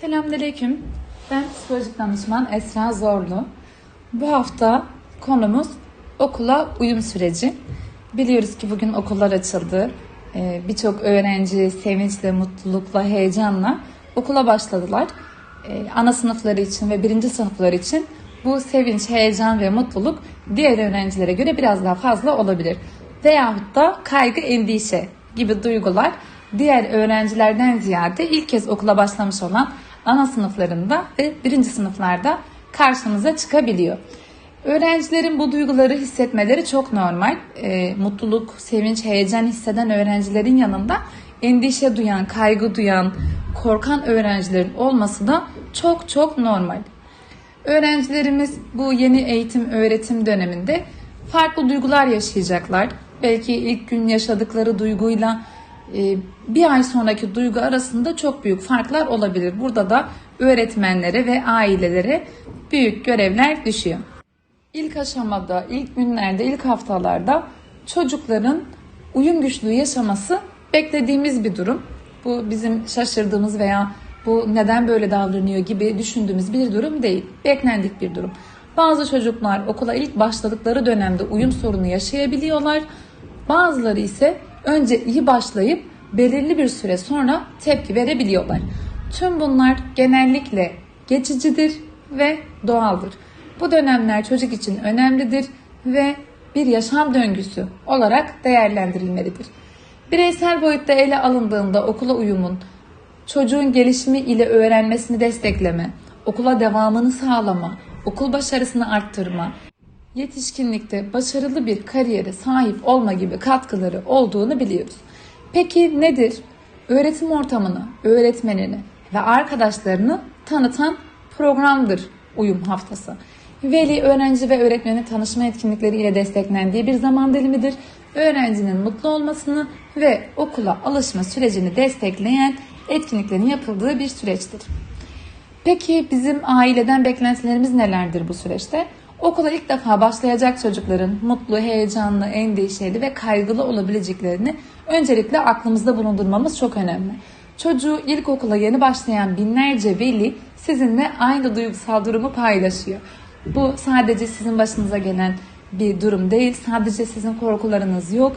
Selamünaleyküm. Ben psikolojik danışman Esra Zorlu. Bu hafta konumuz okula uyum süreci. Biliyoruz ki bugün okullar açıldı. Ee, Birçok öğrenci sevinçle, mutlulukla, heyecanla okula başladılar. Ee, Ana sınıfları için ve birinci sınıflar için bu sevinç, heyecan ve mutluluk diğer öğrencilere göre biraz daha fazla olabilir. Veyahut da kaygı, endişe gibi duygular diğer öğrencilerden ziyade ilk kez okula başlamış olan ana sınıflarında ve birinci sınıflarda karşımıza çıkabiliyor. Öğrencilerin bu duyguları hissetmeleri çok normal. Ee, mutluluk, sevinç, heyecan hisseden öğrencilerin yanında endişe duyan, kaygı duyan, korkan öğrencilerin olması da çok çok normal. Öğrencilerimiz bu yeni eğitim öğretim döneminde farklı duygular yaşayacaklar. Belki ilk gün yaşadıkları duyguyla e, bir ay sonraki duygu arasında çok büyük farklar olabilir. Burada da öğretmenlere ve ailelere büyük görevler düşüyor. İlk aşamada, ilk günlerde, ilk haftalarda çocukların uyum güçlüğü yaşaması beklediğimiz bir durum. Bu bizim şaşırdığımız veya bu neden böyle davranıyor gibi düşündüğümüz bir durum değil. Beklendik bir durum. Bazı çocuklar okula ilk başladıkları dönemde uyum sorunu yaşayabiliyorlar. Bazıları ise önce iyi başlayıp belirli bir süre sonra tepki verebiliyorlar. Tüm bunlar genellikle geçicidir ve doğaldır. Bu dönemler çocuk için önemlidir ve bir yaşam döngüsü olarak değerlendirilmelidir. Bireysel boyutta ele alındığında okula uyumun, çocuğun gelişimi ile öğrenmesini destekleme, okula devamını sağlama, okul başarısını arttırma, yetişkinlikte başarılı bir kariyere sahip olma gibi katkıları olduğunu biliyoruz. Peki nedir? Öğretim ortamını, öğretmenini ve arkadaşlarını tanıtan programdır uyum haftası. Veli, öğrenci ve öğretmenin tanışma etkinlikleri ile desteklendiği bir zaman dilimidir. Öğrencinin mutlu olmasını ve okula alışma sürecini destekleyen etkinliklerin yapıldığı bir süreçtir. Peki bizim aileden beklentilerimiz nelerdir bu süreçte? Okula ilk defa başlayacak çocukların mutlu, heyecanlı, endişeli ve kaygılı olabileceklerini öncelikle aklımızda bulundurmamız çok önemli. Çocuğu ilkokula yeni başlayan binlerce veli sizinle aynı duygusal durumu paylaşıyor. Bu sadece sizin başınıza gelen bir durum değil, sadece sizin korkularınız yok.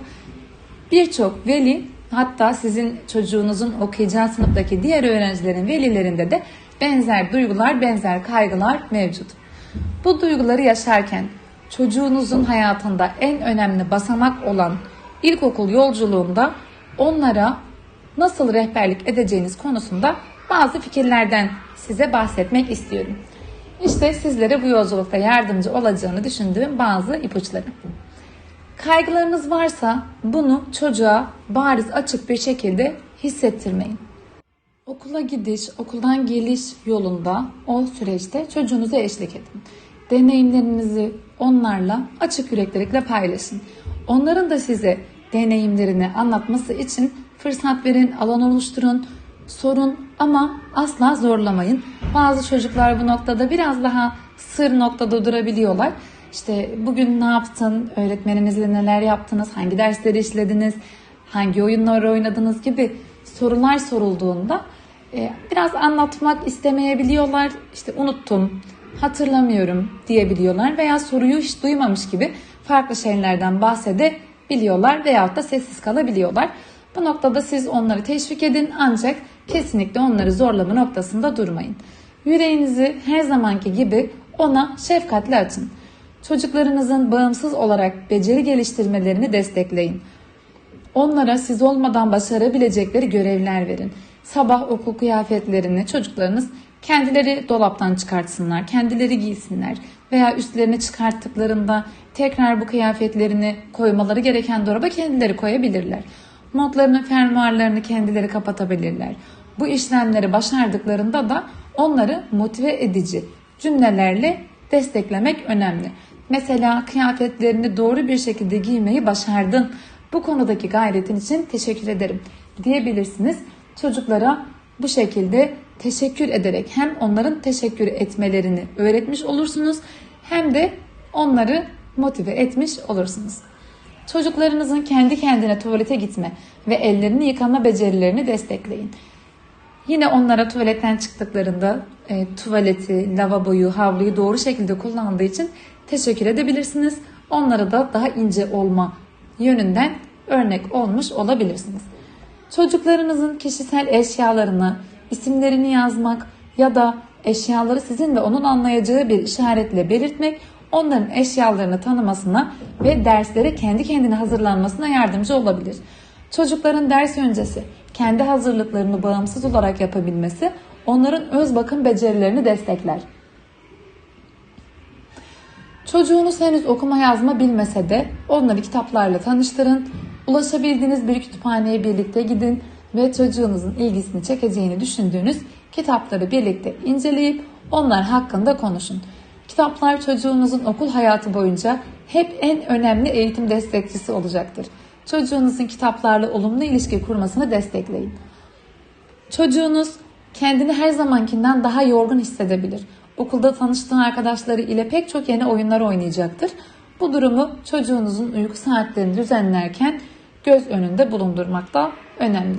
Birçok veli hatta sizin çocuğunuzun okuyacağı sınıftaki diğer öğrencilerin velilerinde de benzer duygular, benzer kaygılar mevcut. Bu duyguları yaşarken çocuğunuzun hayatında en önemli basamak olan ilkokul yolculuğunda onlara nasıl rehberlik edeceğiniz konusunda bazı fikirlerden size bahsetmek istiyorum. İşte sizlere bu yolculukta yardımcı olacağını düşündüğüm bazı ipuçları. Kaygılarınız varsa bunu çocuğa bariz açık bir şekilde hissettirmeyin. Okula gidiş, okuldan geliş yolunda o süreçte çocuğunuza eşlik edin. Deneyimlerinizi onlarla açık yüreklilikle paylaşın. Onların da size deneyimlerini anlatması için fırsat verin, alan oluşturun, sorun ama asla zorlamayın. Bazı çocuklar bu noktada biraz daha sır noktada durabiliyorlar. İşte bugün ne yaptın, öğretmeninizle neler yaptınız, hangi dersleri işlediniz, hangi oyunları oynadınız gibi sorular sorulduğunda e, biraz anlatmak istemeyebiliyorlar. İşte unuttum, hatırlamıyorum diyebiliyorlar veya soruyu hiç duymamış gibi farklı şeylerden bahsedebiliyorlar veyahut da sessiz kalabiliyorlar. Bu noktada siz onları teşvik edin ancak kesinlikle onları zorlama noktasında durmayın. Yüreğinizi her zamanki gibi ona şefkatle açın. Çocuklarınızın bağımsız olarak beceri geliştirmelerini destekleyin. Onlara siz olmadan başarabilecekleri görevler verin. Sabah okul kıyafetlerini çocuklarınız kendileri dolaptan çıkartsınlar, kendileri giysinler veya üstlerini çıkarttıklarında tekrar bu kıyafetlerini koymaları gereken dolaba kendileri koyabilirler. Montlarını, fermuarlarını kendileri kapatabilirler. Bu işlemleri başardıklarında da onları motive edici cümlelerle desteklemek önemli. Mesela kıyafetlerini doğru bir şekilde giymeyi başardın. Bu konudaki gayretin için teşekkür ederim diyebilirsiniz. Çocuklara bu şekilde teşekkür ederek hem onların teşekkür etmelerini öğretmiş olursunuz hem de onları motive etmiş olursunuz. Çocuklarınızın kendi kendine tuvalete gitme ve ellerini yıkama becerilerini destekleyin. Yine onlara tuvaletten çıktıklarında e, tuvaleti, lavaboyu, havluyu doğru şekilde kullandığı için teşekkür edebilirsiniz. Onlara da daha ince olma yönünden örnek olmuş olabilirsiniz. Çocuklarınızın kişisel eşyalarını, isimlerini yazmak ya da eşyaları sizin ve onun anlayacağı bir işaretle belirtmek onların eşyalarını tanımasına ve derslere kendi kendine hazırlanmasına yardımcı olabilir. Çocukların ders öncesi kendi hazırlıklarını bağımsız olarak yapabilmesi onların öz bakım becerilerini destekler. Çocuğunuz henüz okuma yazma bilmese de onları kitaplarla tanıştırın. Ulaşabildiğiniz bir kütüphaneye birlikte gidin ve çocuğunuzun ilgisini çekeceğini düşündüğünüz kitapları birlikte inceleyip onlar hakkında konuşun. Kitaplar çocuğunuzun okul hayatı boyunca hep en önemli eğitim destekçisi olacaktır. Çocuğunuzun kitaplarla olumlu ilişki kurmasını destekleyin. Çocuğunuz kendini her zamankinden daha yorgun hissedebilir. Okulda tanıştığı arkadaşları ile pek çok yeni oyunlar oynayacaktır. Bu durumu çocuğunuzun uyku saatlerini düzenlerken göz önünde bulundurmak da önemli.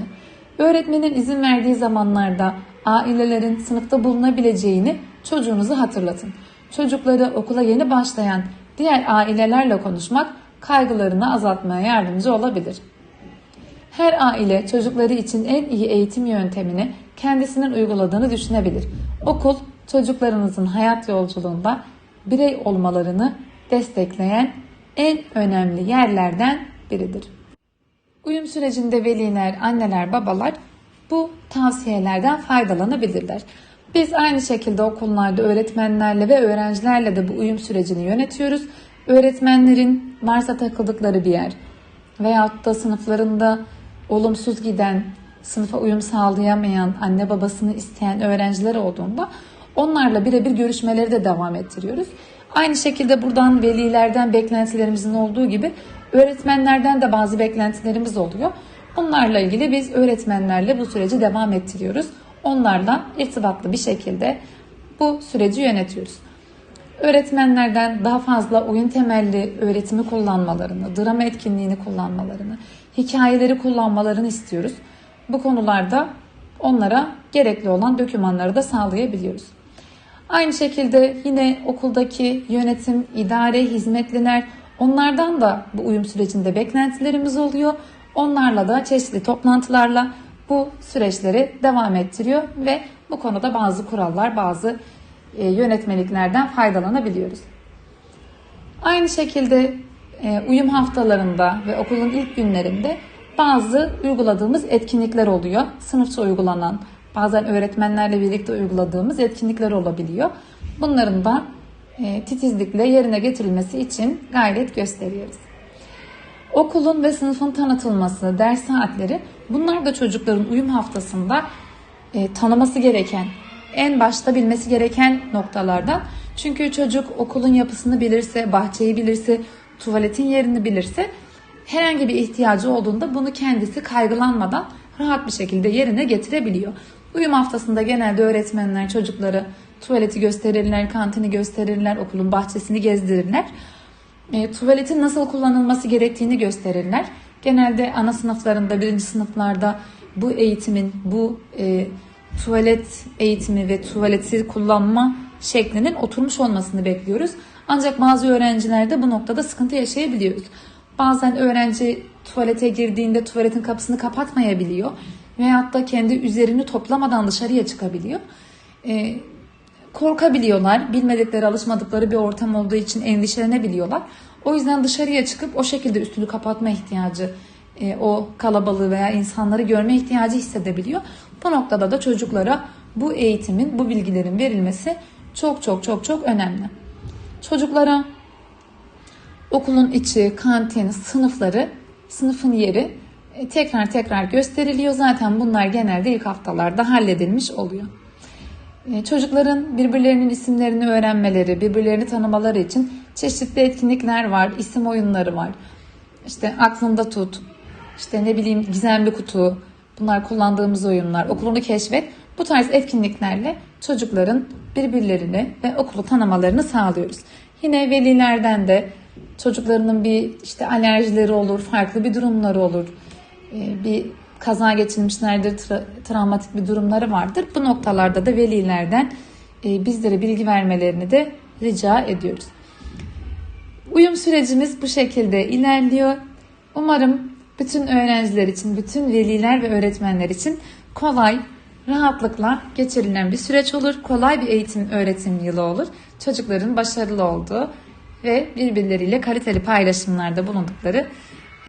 Öğretmenin izin verdiği zamanlarda ailelerin sınıfta bulunabileceğini çocuğunuza hatırlatın. Çocukları okula yeni başlayan diğer ailelerle konuşmak kaygılarını azaltmaya yardımcı olabilir. Her aile çocukları için en iyi eğitim yöntemini kendisinin uyguladığını düşünebilir. Okul çocuklarınızın hayat yolculuğunda birey olmalarını destekleyen en önemli yerlerden biridir. Uyum sürecinde veliler, anneler, babalar bu tavsiyelerden faydalanabilirler. Biz aynı şekilde okullarda öğretmenlerle ve öğrencilerle de bu uyum sürecini yönetiyoruz. Öğretmenlerin varsa takıldıkları bir yer veyahut da sınıflarında olumsuz giden, sınıfa uyum sağlayamayan, anne babasını isteyen öğrenciler olduğunda onlarla birebir görüşmeleri de devam ettiriyoruz. Aynı şekilde buradan velilerden beklentilerimizin olduğu gibi öğretmenlerden de bazı beklentilerimiz oluyor. Onlarla ilgili biz öğretmenlerle bu süreci devam ettiriyoruz. Onlarla irtibatlı bir şekilde bu süreci yönetiyoruz. Öğretmenlerden daha fazla oyun temelli öğretimi kullanmalarını, drama etkinliğini kullanmalarını, hikayeleri kullanmalarını istiyoruz. Bu konularda onlara gerekli olan dokümanları da sağlayabiliyoruz. Aynı şekilde yine okuldaki yönetim, idare, hizmetliler onlardan da bu uyum sürecinde beklentilerimiz oluyor. Onlarla da çeşitli toplantılarla bu süreçleri devam ettiriyor ve bu konuda bazı kurallar, bazı e, yönetmeliklerden faydalanabiliyoruz. Aynı şekilde e, uyum haftalarında ve okulun ilk günlerinde bazı uyguladığımız etkinlikler oluyor. Sınıfça uygulanan, bazen öğretmenlerle birlikte uyguladığımız etkinlikler olabiliyor. Bunların da titizlikle yerine getirilmesi için gayret gösteriyoruz. Okulun ve sınıfın tanıtılması, ders saatleri bunlar da çocukların uyum haftasında e, tanıması gereken, en başta bilmesi gereken noktalardan. Çünkü çocuk okulun yapısını bilirse, bahçeyi bilirse, tuvaletin yerini bilirse herhangi bir ihtiyacı olduğunda bunu kendisi kaygılanmadan rahat bir şekilde yerine getirebiliyor. Uyum haftasında genelde öğretmenler çocukları tuvaleti gösterirler, kantini gösterirler, okulun bahçesini gezdirirler. E, tuvaletin nasıl kullanılması gerektiğini gösterirler. Genelde ana sınıflarında, birinci sınıflarda bu eğitimin, bu e, tuvalet eğitimi ve tuvaleti kullanma şeklinin oturmuş olmasını bekliyoruz. Ancak bazı öğrencilerde bu noktada sıkıntı yaşayabiliyoruz. Bazen öğrenci tuvalete girdiğinde tuvaletin kapısını kapatmayabiliyor veyahut da kendi üzerini toplamadan dışarıya çıkabiliyor. Ee, korkabiliyorlar. Bilmedikleri, alışmadıkları bir ortam olduğu için endişelenebiliyorlar. O yüzden dışarıya çıkıp o şekilde üstünü kapatma ihtiyacı, e, o kalabalığı veya insanları görme ihtiyacı hissedebiliyor. Bu noktada da çocuklara bu eğitimin, bu bilgilerin verilmesi çok çok çok çok önemli. Çocuklara okulun içi, kantin, sınıfları, sınıfın yeri e, tekrar tekrar gösteriliyor. Zaten bunlar genelde ilk haftalarda halledilmiş oluyor. E, çocukların birbirlerinin isimlerini öğrenmeleri, birbirlerini tanımaları için çeşitli etkinlikler var, isim oyunları var. İşte aklında tut, işte ne bileyim gizemli kutu, bunlar kullandığımız oyunlar, okulunu keşfet. Bu tarz etkinliklerle çocukların birbirlerini ve okulu tanımalarını sağlıyoruz. Yine velilerden de çocuklarının bir işte alerjileri olur, farklı bir durumları olur. Ee, bir kaza geçirmişlerdir, tra- travmatik bir durumları vardır. Bu noktalarda da velilerden e, bizlere bilgi vermelerini de rica ediyoruz. Uyum sürecimiz bu şekilde ilerliyor. Umarım bütün öğrenciler için, bütün veliler ve öğretmenler için kolay, rahatlıkla geçirilen bir süreç olur. Kolay bir eğitim öğretim yılı olur. Çocukların başarılı olduğu ve birbirleriyle kaliteli paylaşımlarda bulundukları